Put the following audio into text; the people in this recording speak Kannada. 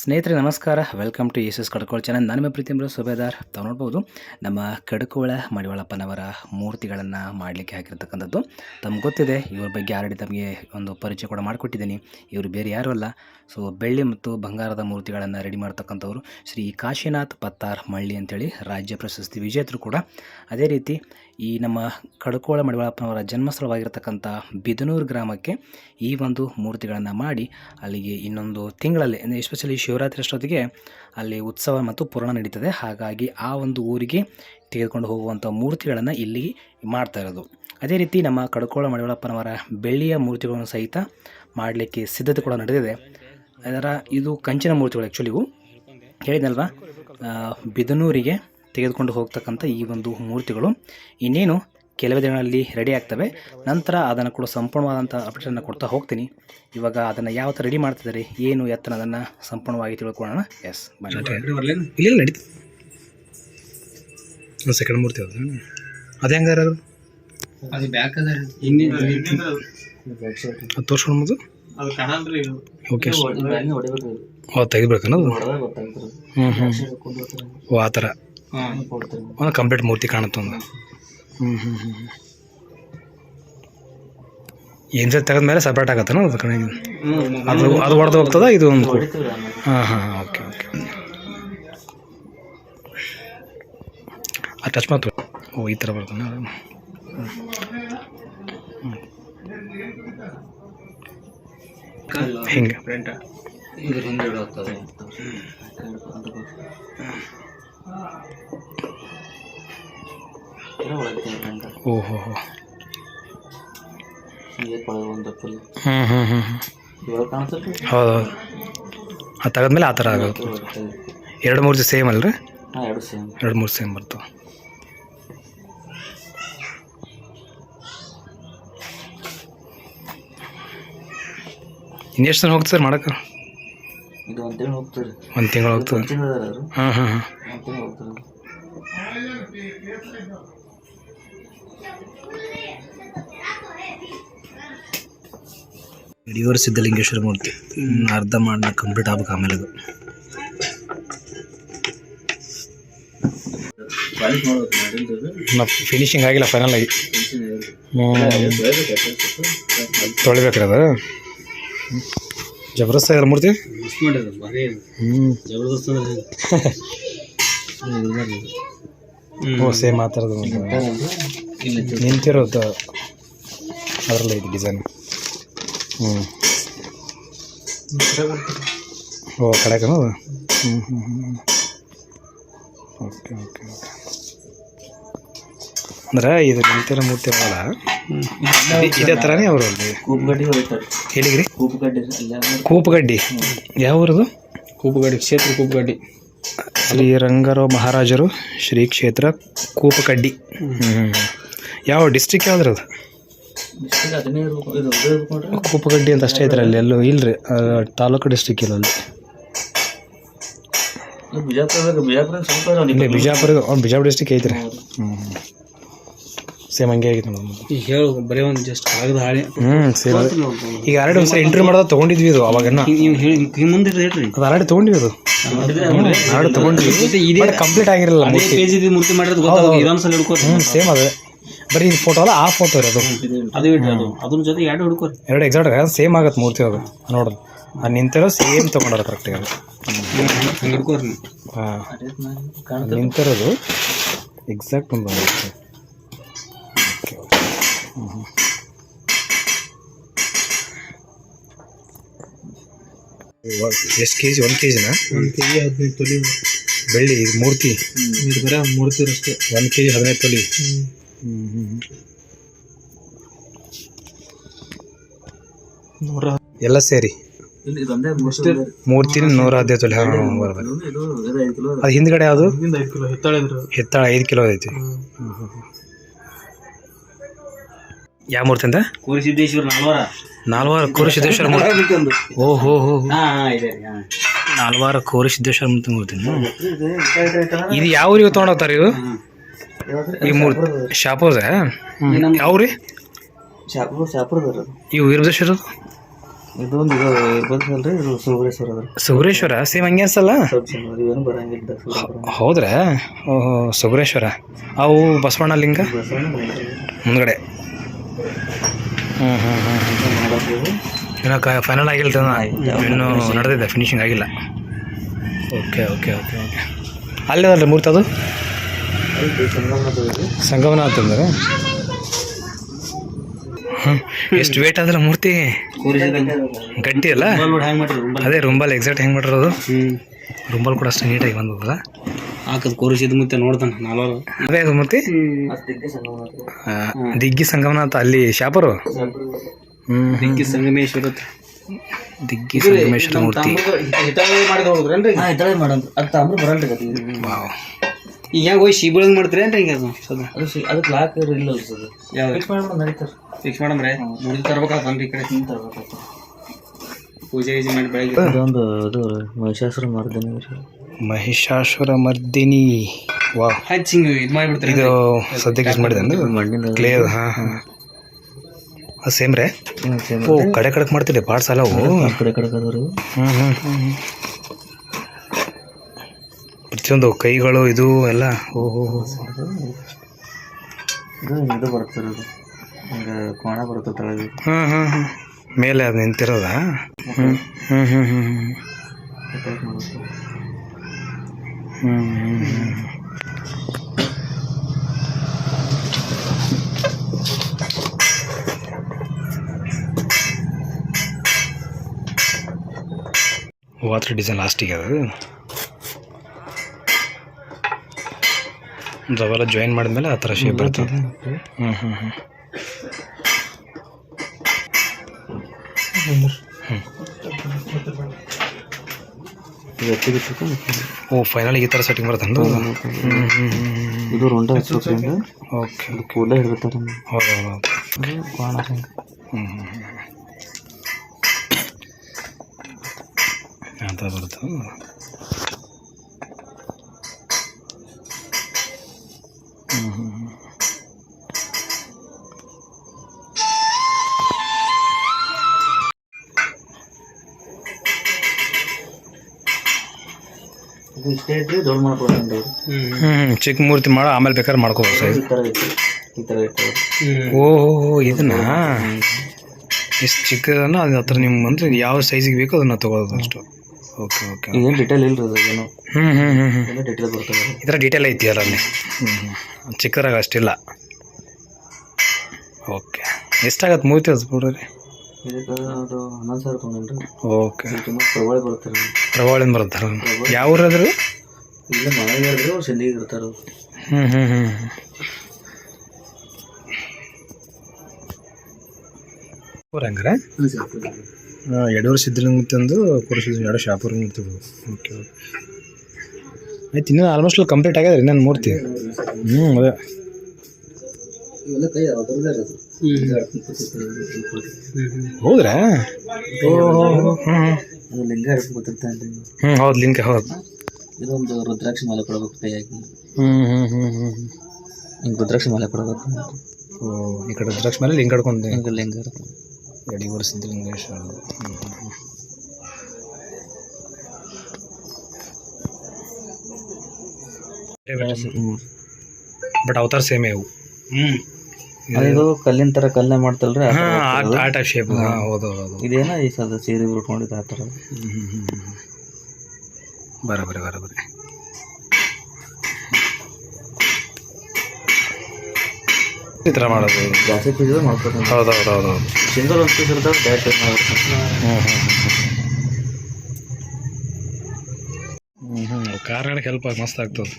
ಸ್ನೇಹಿತರೆ, ನಮಸ್ಕಾರ. Welcome to S Kadkol channel ನಾನು ನಿಮ್ಮ ಪ್ರೀತಿ ಎಂಬ ಸುಬೇದಾರ್ ತಾವು ನೋಡ್ಬೋದು, ನಮ್ಮ ಕಡ್ಕೋಳ ಮಡಿವಾಳಪ್ಪನವರ ಮೂರ್ತಿಗಳನ್ನು ಮಾಡಲಿಕ್ಕೆ ಹಾಕಿರ್ತಕ್ಕಂಥದ್ದು. ತಮ್ಗೆ ಗೊತ್ತಿದೆ, ಇವ್ರ ಬಗ್ಗೆ ಆಲ್ರೆಡಿ ತಮಗೆ ಒಂದು ಪರಿಚಯ ಕೂಡ ಮಾಡಿಕೊಟ್ಟಿದ್ದೀನಿ. ಇವರು ಬೇರೆ ಯಾರೂ ಅಲ್ಲ. ಸೊ ಬೆಳ್ಳಿ ಮತ್ತು ಬಂಗಾರದ ಮೂರ್ತಿಗಳನ್ನು ರೆಡಿ ಮಾಡ್ತಕ್ಕಂಥವ್ರು ಶ್ರೀ ಕಾಶಿನಾಥ್ ಪತ್ತಾರ್ ಮಳ್ಳಿ ಅಂತೇಳಿ ರಾಜ್ಯ ಪ್ರಶಸ್ತಿ ವಿಜೇತರು ಕೂಡ. ಅದೇ ರೀತಿ ಈ ನಮ್ಮ ಕಡ್ಕೋಳ ಮಡಿವಾಳಪ್ಪನವರ ಜನ್ಮಸ್ಥಳವಾಗಿರ್ತಕ್ಕಂಥ ಬಿದನೂರು ಗ್ರಾಮಕ್ಕೆ ಈ ಒಂದು ಮೂರ್ತಿಗಳನ್ನು ಮಾಡಿ ಅಲ್ಲಿಗೆ ಇನ್ನೊಂದು ತಿಂಗಳಲ್ಲಿ, ಅಂದರೆ ಎಸ್ಪೆಷಲಿ ಶಿವರಾತ್ರಿ ಅಷ್ಟೊತ್ತಿಗೆ ಅಲ್ಲಿ ಉತ್ಸವ ಮತ್ತು ಪುರಾಣ ನಡೀತದೆ. ಹಾಗಾಗಿ ಆ ಒಂದು ಊರಿಗೆ ತೆಗೆದುಕೊಂಡು ಹೋಗುವಂಥ ಮೂರ್ತಿಗಳನ್ನು ಇಲ್ಲಿ ಮಾಡ್ತಾ ಇರೋದು. ಅದೇ ರೀತಿ ನಮ್ಮ ಕಡ್ಕೋಳ ಮಡಿವಾಳಪ್ಪನವರ ಬೆಳ್ಳಿಯ ಮೂರ್ತಿಗಳನ್ನು ಸಹಿತ ಮಾಡಲಿಕ್ಕೆ ಸಿದ್ಧತೆ ಕೂಡ ನಡೆದಿದೆ. ಅದರ ಇದು ಕಂಚಿನ ಮೂರ್ತಿಗಳು ಆ್ಯಕ್ಚುಲಿ ಇವು. ಹೇಳಿದ್ನಲ್ವಾ? ಬಿದನೂರಿಗೆ ತೆಗೆದುಕೊಂಡು ಹೋಗ್ತಕ್ಕಂಥ ಈ ಒಂದು ಮೂರ್ತಿಗಳು ಇನ್ನೇನು ಕೆಲವೇ ದಿನಗಳಲ್ಲಿ ರೆಡಿ ಆಗ್ತವೆ. ನಂತರ ಅದನ್ನು ಕೂಡ ಸಂಪೂರ್ಣವಾದಂಥ ಅಪ್ಡೇಟನ್ನು ಕೊಡ್ತಾ ಹೋಗ್ತೀನಿ. ಇವಾಗ ಅದನ್ನು ಯಾವ ಥರ ರೆಡಿ ಮಾಡ್ತಿದ್ದಾರೆ ಏನು ಎತ್ತನ ಅದನ್ನು ಸಂಪೂರ್ಣವಾಗಿ ತಿಳ್ಕೊಳ್ಳೋಣ. ಎಸ್ ಇಲ್ಲ ಸೆಕೆಂಡ್ ಮೂರ್ತಿ ಅದು ಅದು ಹೆಂಗಾರ ಅದು. ಬ್ಯಾಕ್ ಅದ ಅದು ಓಕೆ ಓ ತೆಗಿಬೇಕನ್ನೋದು ಹ್ಞೂ ಹ್ಞೂ ಓ ಆ ಥರ ಒಂದು ಕಂಪ್ಲೀಟ್ ಮೂರ್ತಿ ಕಾಣುತ್ತೆ ಒಂದು. ಹ್ಞೂ ಹ್ಞೂ ಹ್ಞೂ ಏನು ಸರಿ ತೆಗೆದ್ಮೇಲೆ ಸಪ್ರೇಟ್ ಆಗತ್ತನ ಅದು ಕಡೆ ಅದು ಅದು ಹೊಡೆದು ಹೋಗ್ತದ? ಇದು ಒಂದು ಹಾಂ ಹಾಂ ಓಕೆ ಓಕೆ ಮಾತ್ರ ಓ ಈ ಥರ ಬರ್ತಾನೆ ಹಿಂಗೆ. ಇದ್ರ ಹಿಂದೆ ಇಡೋಗ್ತದೆ ಓ ಹೋ ಹೋ ಒಂದು ಫುಲ್ ಹ್ಞೂ ಹ್ಞೂ ಹ್ಞೂ ಹ್ಞೂ ಇವಾಗ ಹೌದು ಹೌದು ಅದು ತೆಗೆದ್ಮೇಲೆ ಆ ಥರ ಆಗೋದು ಎರಡು ಮೂರು ಸೇಮ್ ಅಲ್ರಿ? ಹಾಂ ಎರಡು ಸೇಮ್ ಎರಡು ಮೂರು ಸೇಮ್ ಬರ್ತವೆ ಇನ್ನೆಷ್ಟು ದಿನ ಹೋಗ್ತದೆ ಮಾಡೋಕೆ? ಇದು ಒಂದು ತಿಂಗಳು ಹೋಗ್ತದೆ. ಒಂದು ತಿಂಗಳು ಹೋಗ್ತದೆ. ಹಾಂ ಹಾಂ ಹಾಂ ಒಂದು ತಿಂಗಳು ಹೋಗ್ತದೆ. ಯಡಿಯೂರು ಸಿದ್ಧಲಿಂಗೇಶ್ವರ ಮೂರ್ತಿ. ಅರ್ಧ ಮಾಡಿನ ಕಂಪ್ಲೀಟ್ ಆಗ್ಬೇಕು ಆಮೇಲೆ ಅದು. ಫಿನಿಶಿಂಗ್ ಆಗಿಲ್ಲ ಫೈನಲ್ ಆಗಿ. ತೊಳಿಬೇಕ್ರಿ ಅದು. ಜಬರ್ದಸ್ತ್ ಆಗ್ಯದ ಮೂರ್ತಿ? ಹ್ಞೂ ಸೇಮ್ ಆ ಇಲ್ಲ ನಿಂತಿರೋದು ಅದರಲ್ಲ ಇದು ಡಿಸೈನ್ ಹ್ಞೂ ಓ ಅದು ಹ್ಞೂ ಹ್ಞೂ ಹ್ಞೂ ಓಕೆ ಓಕೆ ಓಕೆ. ಅಂದ್ರೆ ಇದು ನಿಂತಿರೋ ಮೂರ್ತಿ ಅವಲ್ಲ ಇದೇ ಥರನೇ ಅವರು ಅಲ್ಲಿ? ಕೂಪುಗಡ್ಡಿ ಹೇಳಿಗ್ರಿ ಕೂಪುಗಡ್ಡಿ ಕೂಪಗಡ್ಡಿ. ಯಾವ ಊರದು? ಕೂಪುಗಡ್ಡಿ ಕ್ಷೇತ್ರ ಕೂಪುಗಡ್ಡಿ. ಶ್ರೀ ರಂಗರಾವ್ ಮಹಾರಾಜರು ಶ್ರೀ ಕ್ಷೇತ್ರ ಕೂಪುಗಡ್ಡಿ ಯಾವ ಡಿಸ್ಟ್ರಿಕ್ಟ್ ಯಾವ್ದು ಇದು ಕೂಪಗಡ್ಡಿ ಅಂತ ಅಷ್ಟೇ ಇದ್ರಲ್ಲಿ ಎಲ್ಲೂ ಇಲ್ರಿ ತಾಲೂಕು ಡಿಸ್ಟ್ರಿಕ್ ಇಲ್ಲ ಅಲ್ಲಿ ಇದು ಬಿಜಾಪುರ ಸ್ವಲ್ಪ ಇಲ್ಲಿ. ಬಿಜಾಪುರ ಅವ್ನು ಬಿಜಾಪುರ ಡಿಸ್ಟ್ರಿಕ್ ಐತ್ರಿ. ಹ್ಞೂ ಸೇಮ್ ಹಂಗೆ ಆಗೈತೆ ಮೇಡಮ್ ಈಗ ಹೇಳು ಬರೀ ಒಂದು ಜಸ್ಟ್ ಕಾಗದ ಹಾಳೆ. ಹ್ಞೂ ಸೇಮ್ ಈಗ ಆಲ್ರೆಡಿ ಒಂದ್ಸರಿ ಎಂಟ್ರಿ ಮಾಡ್ದ ತೊಗೊಂಡಿದ್ವಿ ಇದು ಅವಾಗ ಮುಂದೆ ಹೇಳ್ರಿ ಅದು ಆಲ್ರೆಡಿ ತೊಗೊಂಡಿವಿ ಅದು. ಆಲ್ರೆಡಿ ತೊಗೊಂಡಿವಿ ಕಂಪ್ಲೀಟ್ ಆಗಿರಲ್ಲ ಮೂರ್ತಿ. ಪೇಜ್ ಮೂರ್ತಿ ಮಾಡಿರೋದು ಗೊತ್ತಾಗ ಸಲ ಹ್ಞೂ ಸೇಮ್ ಅದು. ಬರೀ ಇದು ಫೋಟೋ ಅಲ್ಲ ಆ ಫೋಟೋ ಇರೋದು. ಅದು ಇಡ್ರಿ ಅದು. ಅದ್ರ ಜೊತೆ ಎರಡು ಹುಡುಕೋರಿ. ಎರಡು ಎಕ್ಸಾಕ್ಟ್ ಸೇಮ್ ಆಗತ್ತೆ ಮೂರ್ತಿ ಅದು ನೋಡೋದು ಅದು ನಿಂತಿರೋ ಸೇಮ್ ತೊಗೊಂಡಾರ ಕರೆಕ್ಟ್ ಅದು. ಹಿಡ್ಕೋರಿ. ಹಾಂ. ನಿಂತಿರೋದು ಎಕ್ಸಾಕ್ಟ್ ಒಂದು ಬಂದಿರುತ್ತೆ ಎಷ್ಟು ಕೆ ಜಿ ಒಂದು ಕೆ ಜಿನ ಒಂದು ಕೆ ಜಿ ಹದಿನೈದು ತೊಲಿ. ಬೆಳ್ಳಿ ಇದು ಮೂರ್ತಿ. ಇದು ಬರೋ ಮೂರ್ತಿ ಅಷ್ಟೇ ಒಂದು ಕೆ ಜಿ ಹದಿನೈದು ತೊಲಿ. ನೂರ ಎಲ್ಲ ಸೇರಿ ಮೂರ್ತಿನ ನೂರ ಹದಿನೈದು ತೊಲೆ ಅದು ಹಿಂದ್ಗಡೆ ಯಾವುದು ಹೆತ್ತಾಳ ಐದು ಕಿಲೋ ಐತಿ ಯಾವ ಮೂರ್ತಿ ಅಂತ ನಾಲ್ವರ ನಾಲ್ವಾರು ಕೋರಿ ಸಿದ್ದೇಶ್ವರ ಮೂರ್ತಿ ಓ ಹೋ ಹೋ ನಾಲ್ವಾರು ಕೋರಿ ಸಿದ್ದೇಶ್ವರ ಮೂರ್ತಿ ಮೂರ್ತಿ ಇದು ಯಾವ ಊರಿಗೆ ತೊಗೊಂಡೋಗ್ತಾರೆ ಇದು ಈ ಮೂರ್ತಿ ಶಾಪೋಸ ಯಾವ ರೀ ಶಾಪುರ ಶಾಪುರದವ್ರು ಇವು ವೀರಭದ್ರೇಶ್ವರ ಇದೊಂದು ಇದು ಇರ್ಬೇಕಲ್ರಿ ಇದು ಸುಬ್ರೇಶ್ವರ ಅದ್ರ ಸುಗ್ರೇಶ್ವರ ಸೇಮ್ ಹಂಗೆ ಅನ್ಸಲ್ಲ? ಏನು ಬರಂಗಿಲ್ಲ ಹೌದ್ರಾ? ಓಹೋ ಸುಗ್ರೇಶ್ವರ ಅವು ಬಸವಣ್ಣ ಲಿಂಗ? ಮುಂದ್ಗಡೆ. ಹ್ಞೂ ಹ್ಞೂ ಹ್ಞೂ ಇನ್ನೂ ಕ ಫೈನಲ್ ಆಗಿಲ್ಲ ಇನ್ನೂ ನಡೆದಿದೆ ಫಿನಿಶಿಂಗ್ ಆಗಿಲ್ಲ. Okay okay okay okay. ಅಲ್ಲೇ ಅಲ್ರಿ ಮೂರ್ತಿ ಅದು ಸಂಗಮನಾಥ ಅಂದ್ರೆ? ಹ್ಞೂ ಎಷ್ಟು ವೇಟ್ ಆದ್ರೆ ಮೂರ್ತಿ? ಗಟ್ಟಿ ಅಲ್ಲ? ಅದೇ ರುಂಬಲ್ ಎಕ್ಸಾಕ್ಟ್ ಹೆಂಗೆ ಮಾಡಿರೋದು? ರುಂಬಲ್ ಕೂಡ ಅಷ್ಟು ನೀಟಾಗಿ ಬಂದದಲ್ಲ? ಹಾಕದ್ ಕೋರಿಸಿದ ಮತ್ತೆ ನೋಡ್ತಾನೆ ನಾಲ್ವರು. ಅದೇ ಅದು ಮೂರ್ತಿ? ದಿಗ್ಗಿ ಸಂಗಮನಾಥ ಅಲ್ಲಿ ಶಾಪರು? ದಿಗ್ಗಿ ಸಂಗಮೇಶ್ವರ ದಿಗ್ಗಿ ಸಂಗಮೇಶ್ವರ ಮೂರ್ತಿ. ಮಾಡಿದ್ರೆ ಬರಲ್ರಿ ಈಗ ಹೆಂಗ್ ಹೋಗಿ ಶಿಬಿಳಂಗ್ ಮಾಡ್ತೀರೇನ್ರಿ ಹಿಂಗ ಅದು? ಸದ ಅದು ಸಿ- ಅದಕ್ಕೆ ಲಾಕ್ ಇಲ್ಲ ಸರ್ ಫಿಕ್ಸ್ ಮಾಡಿ ನಡೀತಾರೆ ಫಿಕ್ಸ್ ಮಾಡಮ್ರೆ ಮುರಿದು ತರ್ಬೇಕಾಗ್ತನ್ರಿ ಈ ಕಡೆ. ಪೂಜೆ ಗೀಜೆ ಮಾಡಿ ಬೆಳಗ್ಗೆ. ಅದೊಂದು ಇದು ಮಹಿಷಾಸುರ ಮರ್ದಿನಿ ಮಹಿಷಾಸುರ ಮರ್ದಿನಿ. ವಾ ಹಚ್ಚಿ ಹಿಂಗೆ ಇದು ಮಾಡಿಬಿಡ್ತಾರೆ ಇದು ಸದ್ಯಕ್ಕೆ ಯೂಸ್ ಮಾಡಿದೆ ಮಣ್ಣಿನ ಕ್ಲೇ ಅದು ಹಾಂ ಹಾಂ. ಅದು ಸೇಮ್ ರೇ? ಓ ಕಡೆ ಕಡೆಕ್ ಮಾಡ್ತೀರಿ ಪಾರ್ಟ್ಸ್ ಅಲ್ಲ ಅವು ಆ ಕಡೆ ಕಡೆ ಅದಾರು ಹ್ಞೂ ಹ್ಞೂ ಹ್ಞೂ ಪ್ರತಿಯೊಂದು ಕೈಗಳು ಇದು ಎಲ್ಲ ಓ ಹೋ ಹೋ. ಇದು ಇದು ಅದು ಹಂಗೆ ಕೋಣ ಬರುತ್ತೆ ತಳಗೆ ಹಾಂ ಹಾಂ ಹಾಂ ಮೇಲೆ ಅದು ನಿಂತಿರೋದಾ? ಹ್ಞೂ ಹ್ಞೂ ಹ್ಞೂ ಹ್ಞೂ ಹ್ಞೂ ಹ್ಞೂ ಹ್ಞೂ ವಾಟರ್ ಡಿಸೈನ್ ಲಾಸ್ಟಿಗೆ ಅದು? ಅವೆಲ್ಲ ಜಾಯಿನ್ ಮಾಡಿದ್ಮೇಲೆ ಆ ಥರ ಶೇಪ್ ಬರ್ತದೆ. ಹ್ಞೂ ಹ್ಞೂ ಹ್ಞೂ ಓ ಫೈನಲ್ ಈ ಥರ ಸೆಟ್ಟಿಂಗ್ ಬರುತ್ತೆ ಹ್ಞೂ ಹ್ಞೂ ಹ್ಞೂ ಇದು ರೊಂಡ ಹಚ್ಬೇಕ್ರಿಂದ ಓಕೆ ಕೂಲ ಹಿಡಿದಿರ್ತಾರೆ ಹೌದು ಹೌದು ಹೌದು. ಕೋಣ ಹಂಗೆ ಹ್ಞೂ ಹ್ಞೂ ಹ್ಞೂ ಅಂತ ಬರುತ್ತೆ. ಇದು ಇಷ್ಟೇ ದೊಡ್ಡ ಚಿಕ್ಕ ಮೂರ್ತಿ ಮಾಡೋ ಆಮೇಲೆ ಬೇಕಾದ್ರೆ ಮಾಡ್ಕೋಬೋದು ಸೈಜ್ ಈ ಥರ ಈ ಥರ ಇಟ್ಟು ಓ ಇದನ್ನ? ಎಷ್ಟು ಚಿಕ್ಕದನ್ನ ಅದು ಹತ್ರ ನಿಮ್ಗೆ ಬಂದ್ರೆ ಯಾವ ಸೈಜಿಗೆ ಬೇಕೋ ಅದನ್ನ ತಗೊಳ್ಳೋದು ಅಷ್ಟು. ಓಕೆ ಓಕೆ ಏನು ಡಿಟೇಲ್ ಇಲ್ರಿ ಅದು ಏನು? ಹ್ಞೂ ಹ್ಞೂ ಹ್ಞೂ ಹ್ಞೂ ಎಲ್ಲ ಡಿಟೇಲ್ ಬರ್ತದೆ. ಈ ಥರ ಡೀಟೇಲ್ ಐತಿ ಅದರಲ್ಲಿ. ಹ್ಞೂ ಹ್ಞೂ ಚಿಕ್ಕದಾಗ ಅಷ್ಟಿಲ್ಲ. ಓಕೆ ಎಷ್ಟಾಗತ್ತೆ ಮೂರ್ತಿ ಅದು ಬಿಡ್ರಿ ಇದಕ್ಕೆ ಅದು ಹನ್ನೊಂದು ಸಾವಿರ ತೊಗೊಂಡ್ರಿ ಓಕೆ. ತುಂಬ ಪ್ರಬಳ ಬರುತ್ತೆ ರೀ. ಪ್ರವಾಳಿಂದ ಬರುತ್ತಾರೆ ಯಾವ ಊರು ಅದ್ರ? ಇಲ್ಲ ಅವ್ರು ಸಿಂಧಿಗೆ ಇರ್ತಾರೆ ಅವ್ರು. ಹ್ಞೂ ಹ್ಞೂ ಹ್ಞೂ ಊರು ಹಂಗಾರೆ? ಯಡೂರು ಸಿದ್ಧಲಿಂಗ ತಂದು ಕೊಡಿಸಿದ್ವಿ ಎರಡು ಶಾಪುರ್ ಇರ್ತೀವಿ ಓಕೆ ಓಕೆ. ಆಯ್ತು ಇನ್ನೂ ಆಲ್ಮೋಸ್ಟ್ ಕಂಪ್ಲೀಟ್ ಆಗ್ಯದ ಇನ್ನೊಂದು ಮೂರ್ತಿ? ಹ್ಞೂ ಅದೇ. ಇವೆಲ್ಲ ಕೈ ಅದ್ರದ್ದೇ ಇರೋದು. ಹೌದ್ರಾ? ಹ್ಞೂ ಅದು ಲಿಂಗ ಹಿಡ್ಕೊಂಡು ಹ್ಞೂ ಹೌದು ಲಿಂಕ್ ಹೌದು. ಇದೊಂದು ರುದ್ರಾಕ್ಷಿ ಮಾಲೆ ಕೊಡ್ಬೇಕು ಕೈಯಾಗಿ. ಹ್ಞೂ ಹ್ಞೂ ಹ್ಞೂ ಹ್ಞೂ ಹಿಂಗೆ ರುದ್ರಾಕ್ಷಿ ಮಾಲೆ ಕೊಡ್ಬೇಕು ಓ ಈ ಕಡೆ ರುದ್ರಾಕ್ಷಿ ಮೇಲೆ ಲಿಂಕ್ ಹಿಡ್ಕೊಂಡು ಹಿಂಗೆ ಲಿಂಗ ಇರುತ್ತೆ. ಯಡಿಯೂರು ಸಿದ್ಧಲಿಂಗೇಶ್ವರ ಹ್ಞೂ ಹ್ಞೂ ಹ್ಞೂ ಬಟ್ ಅವತಾರ ಸೇಮೇ ಇವು ಅದು ಕಲ್ಲಿನ ತರ ಕಲ್ಲೇ ಮಾಡ್ತಲ್ರಿ ಆ ಥರ ಹಾಂ ಆ ಟೈಪ್ ಶೇಪ್ ಹೌದು ಹೌದು ಇದೇನ ಈ ಸದ ಸೀರೆ ಉಟ್ಕೊಂಡಿದ್ದು ಆ ಥರ ಬರೋಬರಿ ಬರೋಬರಿ ಈ ಥರ ಮಾಡೋದು. ಜಾಸ್ತಿ ಪೀಸ್ ಹೌದು ಹೌದು ಹೌದು ಹೌದು. ಸಿಂಗಲ್ ಒಂದು ಪೀಸ್ ಇರ್ತಾವೆ ಡೈರೆಕ್ಟ್ ಮಾಡ್ಬಿಡ್ತಾರೆ ಹ್ಞೂ ಹ್ಞೂ ಹ್ಞೂ ಹ್ಞೂ ಹ್ಞೂ ಕಾರ್ಗಳಿಗೆ ಹೆಲ್ಪ್ ಆಗಿ ಮಸ್ತ್ ಆಗ್ತದೆ.